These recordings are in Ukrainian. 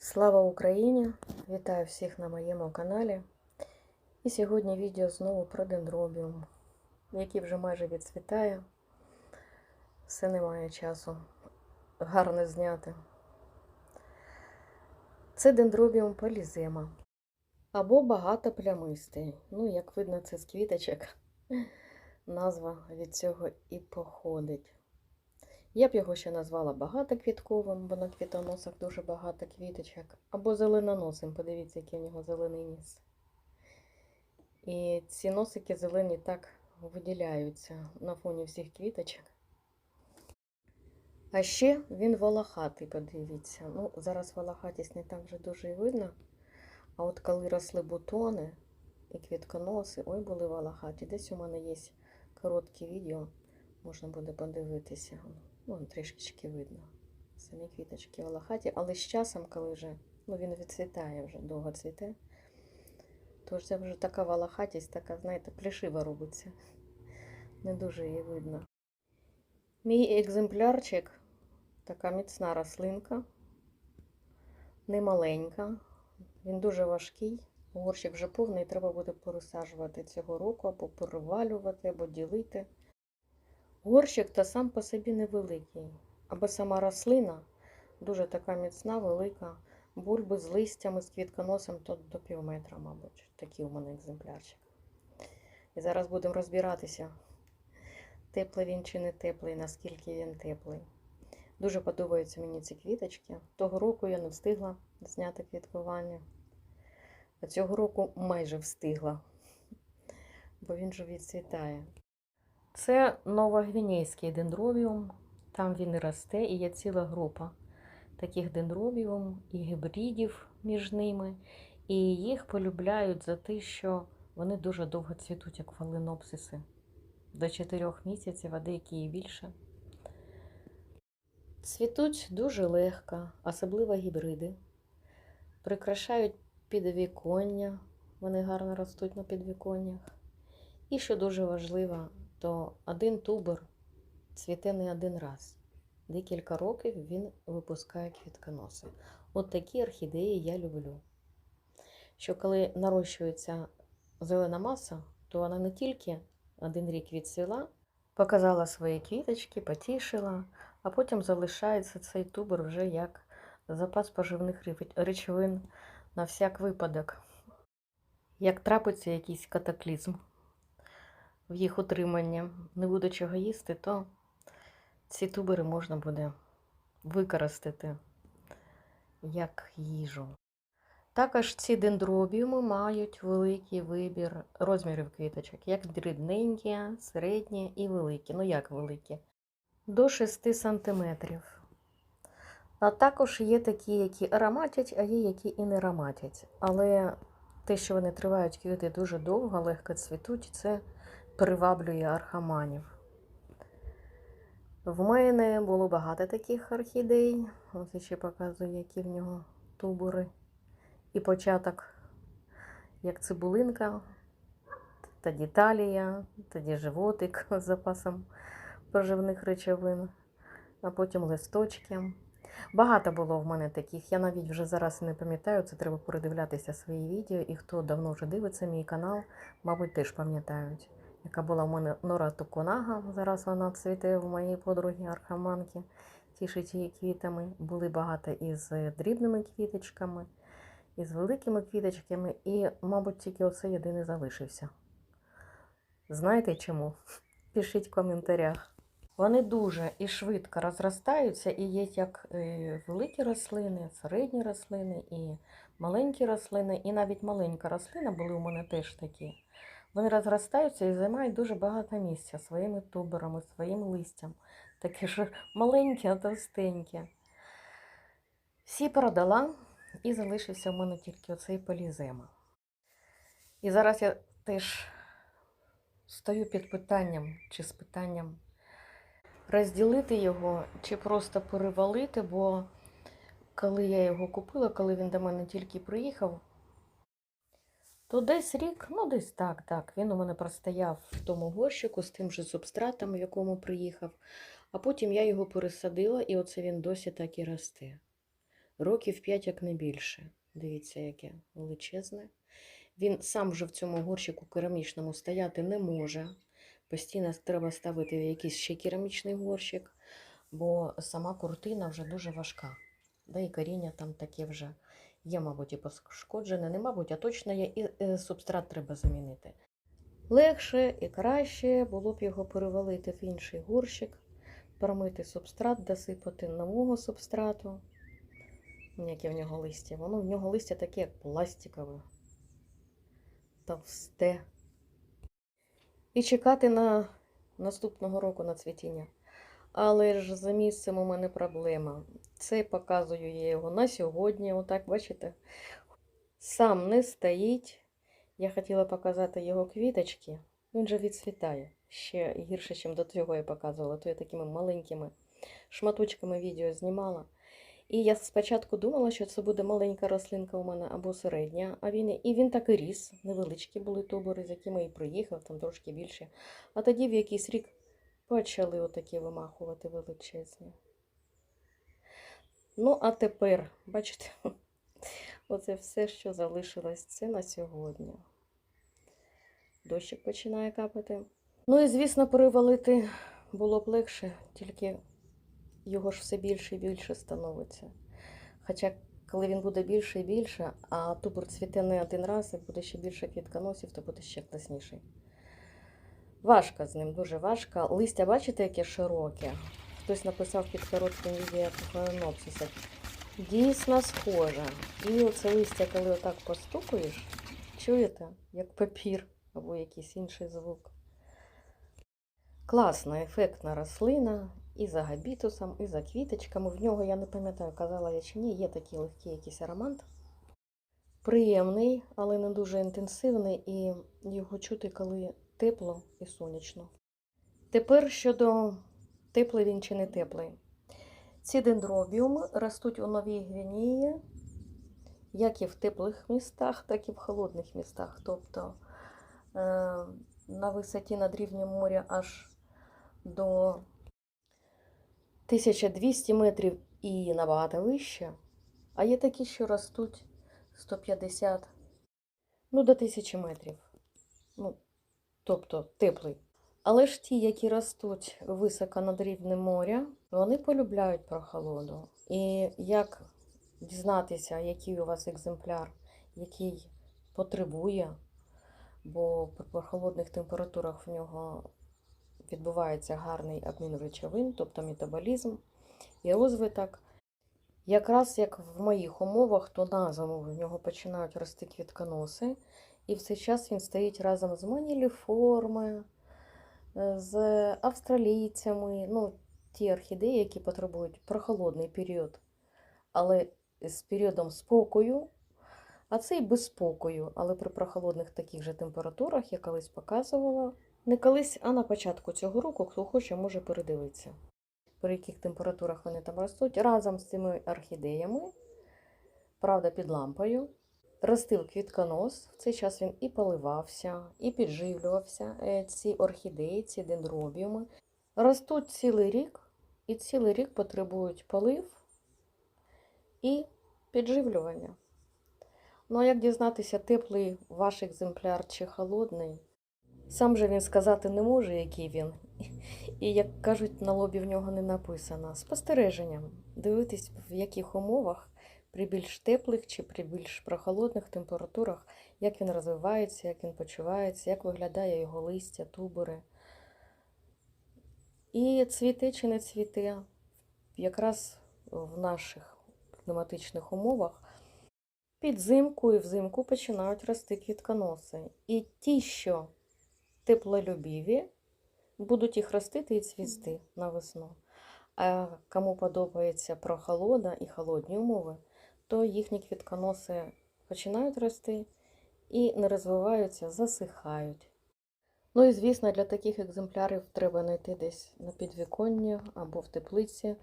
Слава Україні! Вітаю всіх на моєму каналі. І сьогодні відео знову про дендробіум, який вже майже відцвітає. Все немає часу гарно зняти. Це дендробіум полізема. Або багатоплямистий. Ну, як видно, це з квіточок. Назва від цього і походить. Я б його ще назвала багатоквітковим, бо на квітоносах дуже багато квіточок. Або зеленоносим. Подивіться, який у нього зелений ніс. І ці носики зелені так виділяються на фоні всіх квіточок. А ще він волохатий, подивіться. Ну, зараз волохатість не так вже дуже і видно. А от коли росли бутони і квітконоси, ой, були волохаті. Десь у мене є коротке відео, можна буде подивитися. Ну, трішечки видно. Самі квіточки волохаті, але з часом, коли вже ну, він відцвітає, вже довго цвіте, то це вже така волохатість, така, знаєте, плешива робиться. Не дуже її видно. Мій екземплярчик така міцна рослинка, немаленька. Він дуже важкий. Горщик вже повний, треба буде пересаджувати цього року, або перевалювати, або ділити. Горщик та сам по собі невеликий, або сама рослина дуже така міцна, велика. Бульби з листями, з квітконосом то до пів метра, мабуть. Такий у мене екземплярчик. І зараз будемо розбиратися, теплий він чи не теплий, наскільки він теплий. Дуже подобаються мені ці квіточки. Того року я не встигла зняти квіткування. А цього року майже встигла, бо він же відцвітає. Це новогвінейський дендробіум. Там він і росте, і є ціла група таких дендробіум і гібридів між ними. І їх полюбляють за те, що вони дуже довго цвітуть, як фаленопсиси. До 4 місяців, а деякі і більше. Цвітуть дуже легко, особливо гібриди. Прикрашають підвіконня, вони гарно ростуть на підвіконнях. І що дуже важливо, то один тубер цвіте не один раз. Декілька років він випускає квітконоси. От такі орхідеї я люблю. Що коли нарощується зелена маса, то вона не тільки один рік відцвіла, показала свої квіточки, потішила, а потім залишається цей тубер вже як запас поживних речовин на всяк випадок. Як трапиться якийсь катаклізм в їх утриманні, не буде чого їсти, то ці тубери можна буде використати як їжу. Також ці дендробіуми мають великий вибір розмірів квіточок, як дрібненькі, середні і великі. Ну як великі? До 6 см. А також є такі, які ароматять, а є які і не ароматять. Але те, що вони тривають квіти дуже довго, легко цвітуть, це приваблює архаманів. В мене було багато таких орхідей. Ось я ще показую, які в нього тубури. І початок, як цибулинка, тоді талія, тоді животик з запасом поживних речовин, а потім листочки. Багато було в мене таких. Я навіть вже зараз не пам'ятаю, це треба передивлятися свої відео. І хто давно вже дивиться мій канал, мабуть, теж пам'ятають, яка була в мене Нора Токонага. Зараз вона цвіте в моїй подругі Архаманки, тішить її квітами. Були багато із дрібними квіточками, із великими квіточками, і, мабуть, тільки оце єдиний залишився. Знаєте чому? Пишіть в коментарях. Вони дуже і швидко розростаються, і є як е, великі рослини, середні рослини, і маленькі рослини, і навіть маленька рослина були у мене теж такі. Вони розростаються і займають дуже багато місця своїми туберами, своїм листям. Такі ж маленькі, а товстенькі. Всі продала, і залишився в мене тільки оцей полізема. І зараз я теж стою під питанням чи з питанням розділити його чи просто перевалити, бо коли я його купила, коли він до мене тільки приїхав, то десь рік, ну десь так, так, він у мене простояв в тому горщику з тим же субстратом, в якому приїхав, а потім я його пересадила, і оце він досі так і росте. років 5, як не більше. Дивіться, яке величезне. Він сам вже в цьому горщику керамічному стояти не може. Постійно треба ставити в якийсь ще керамічний горщик, бо сама куртина вже дуже важка. Да і коріння там таке вже є, мабуть, і пошкоджене, не мабуть, а точно є, і е, субстрат треба замінити. Легше і краще було б його перевалити в інший горщик, промити субстрат, досипати нового субстрату. Яке в нього листя. Воно в нього листя таке, як пластикове, товсте. І чекати на наступного року на цвітіння. Але ж за місцем у мене проблема. Це показую я його на сьогодні. Отак, бачите? Сам не стоїть. Я хотіла показати його квіточки. Він же відцвітає. Ще гірше, ніж до цього я показувала. То я такими маленькими шматочками відео знімала. І я спочатку думала, що це буде маленька рослинка у мене або середня, а він і він так і ріс. Невеличкі були тобори, з якими і приїхав, там трошки більше. А тоді в якийсь рік почали отакі вимахувати величезні. Ну, а тепер, бачите, оце все, що залишилось, це на сьогодні. Дощик починає капати. Ну і, звісно, перевалити було б легше, тільки його ж все більше і більше становиться. Хоча, коли він буде більше і більше, а тубор цвіте не один раз, і буде ще більше квітконосів, то буде ще класніший. Важко з ним, дуже важко. Листя, бачите, яке широке. Хтось написав під коротким відео фаленопсиса. Дійсно схоже. І оце листя, коли отак постукуєш, чуєте, як папір або якийсь інший звук. Класна, ефектна рослина. І за габітусом, і за квіточками. В нього, я не пам'ятаю, казала я чи ні, є такий легкий якийсь аромат. Приємний, але не дуже інтенсивний, і його чути, коли тепло і сонячно. Тепер щодо теплий він чи не теплий. Ці дендробіуми ростуть у Новій Гвінеї, як і в теплих містах, так і в холодних містах. Тобто е, на висоті над рівнем моря аж до 1200 метрів і набагато вище, а є такі, що ростуть 150, ну, до 1000 метрів. Ну, тобто теплий. Але ж ті, які ростуть високо над рівнем моря, вони полюбляють прохолоду. І як дізнатися, який у вас екземпляр, який потребує, бо при прохолодних температурах в нього відбувається гарний обмін речовин, тобто метаболізм і розвиток. Якраз як в моїх умовах, то на зиму в нього починають рости квітконоси, і в цей час він стоїть разом з маніліформи, з австралійцями, ну, ті орхідеї, які потребують прохолодний період, але з періодом спокою, а це і без спокою, але при прохолодних таких же температурах я колись показувала. Не колись, а на початку цього року, хто хоче, може передивитися, при яких температурах вони там ростуть. Разом з цими орхідеями, правда, під лампою, ростив квітконос. В цей час він і поливався, і підживлювався. Е, Ці орхідеї, ці дендробіуми. Ростуть цілий рік, і цілий рік потребують полив і підживлювання. Ну, а як дізнатися, теплий ваш екземпляр чи холодний? Сам же він сказати не може, який він. І, як кажуть, на лобі в нього не написано. Спостереженням. Дивитись, в яких умовах, при більш теплих чи при більш прохолодних температурах, як він розвивається, як він почувається, як виглядає його листя, тубори. І цвіте чи не цвіте. Якраз в наших кліматичних умовах під зимку і взимку починають рости квітконоси. І ті, що теплолюбіві, будуть їх ростити і цвісти на весну. А кому подобається прохолода і холодні умови, то їхні квітконоси починають рости і не розвиваються, засихають. Ну і, звісно, для таких екземплярів треба знайти десь на підвіконні або в теплиці,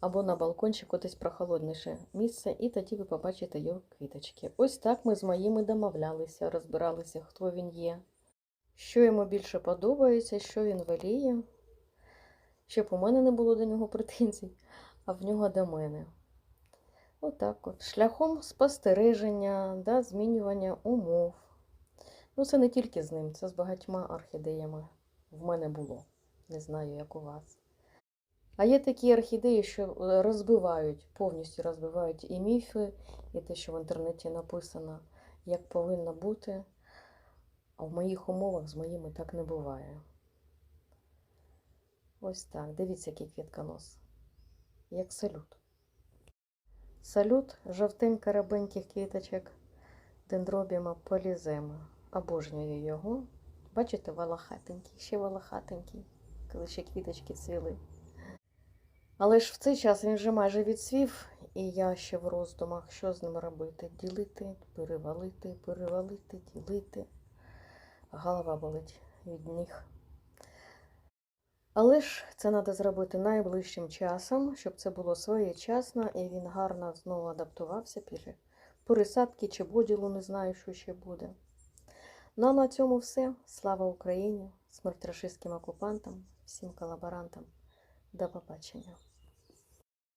або на балкончику десь прохолодніше місце, і тоді ви побачите його квіточки. Ось так ми з моїми домовлялися, розбиралися, хто він є що йому більше подобається, що він воліє, щоб у мене не було до нього претензій, а в нього до мене. Отак от. Шляхом спостереження, да, змінювання умов. Ну, це не тільки з ним, це з багатьма орхідеями. В мене було. Не знаю, як у вас. А є такі орхідеї, що е, розбивають, повністю розбивають і міфи, і те, що в інтернеті написано, як повинно бути. А в моїх умовах з моїми так не буває. Ось так. Дивіться, який квітконос. Як салют. Салют жовтенько рабеньких квіточок дендробіма полізема. Обожнюю його. Бачите, волохатенький, ще волохатенький, коли ще квіточки цвіли. Але ж в цей час він вже майже відсвів, і я ще в роздумах, що з ним робити. Ділити, перевалити, перевалити, ділити. Голова болить від ніг. Але ж це треба зробити найближчим часом, щоб це було своєчасно і він гарно знову адаптувався після пересадки чи поділу, не знаю, що ще буде. Ну а на цьому все. Слава Україні! Смерть рашистським окупантам, всім колаборантам. До побачення.